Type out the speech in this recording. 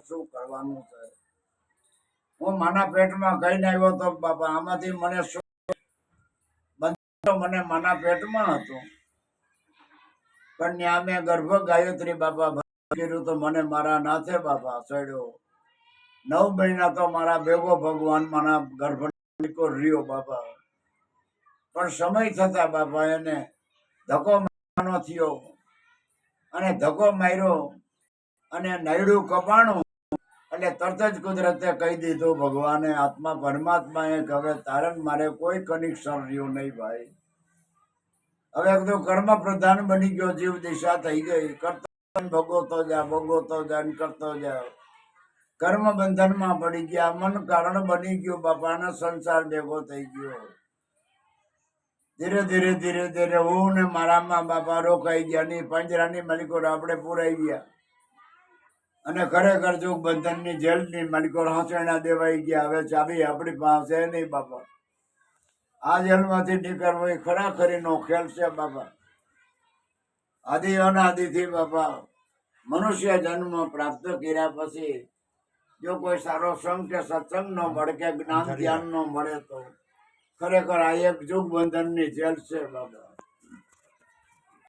ખરેખર કરવાનું છે. હું માના પેટમાં કહીને આવ્યો તો, બાપા, આમાંથી મને શું મને માના પેટમાં હતું. પણ ત્યાં મેં ગર્ભ ગાયત્રી બાપા કર્યું તો મને મારા નાથે, બાપા ચડ્યો નવ મહિના તો મારા ભેગો ભગવાન મારા ગર્ભ રહ્યો, બાપા. પણ સમય થતા બાપા એને ધક્કો મારવાનો થયો. અને ધક્કો માર્યો અને નૈડું કપાણું, એટલે તરત જ કુદરતે કહી દીધું, ભગવાને, આત્મા પરમાત્માએ હવે તારણ મારે કોઈ કનેક્શન રહ્યું નહીં ભાઈ. હવે તો કર્મ પ્રધાન બની ગયો, જીવ દિશા થઈ ગઈ કરતો ભોગવતો જા ભોગવતો જા કરતો જા. કર્મ બંધનમાં પડી ગયા, મન કારણ બની ગયું, બાપાનો સંસાર ભેગો થઈ ગયો. ધીરે ધીરે ધીરે ધીરે હું ને મારા મા બાપા રોકાઈ ગયા, ની પંજરાની માલિકો આપણે પુરાઈ ગયા. અને ખરેખર જો બંધનની જેલની માલિકો હાંસણા દેવાઈ ગયા હવે ચાબી આપણી પાસે નહીં બાપા. આ જેલમાંથી નીકળવો એ ખરાખરીનો ખેલ છે બાપા. આદિ અનાદિથી બાપા મનુષ્ય જન્મ પ્રાપ્ત કર્યા પછી જો કોઈ સારો સંગ કે સત્સંગ નો મળે કે જ્ઞાન ધ્યાન ન મળે તો ખરેખર આ એક જુગ બંધનની જેલ છે બાબા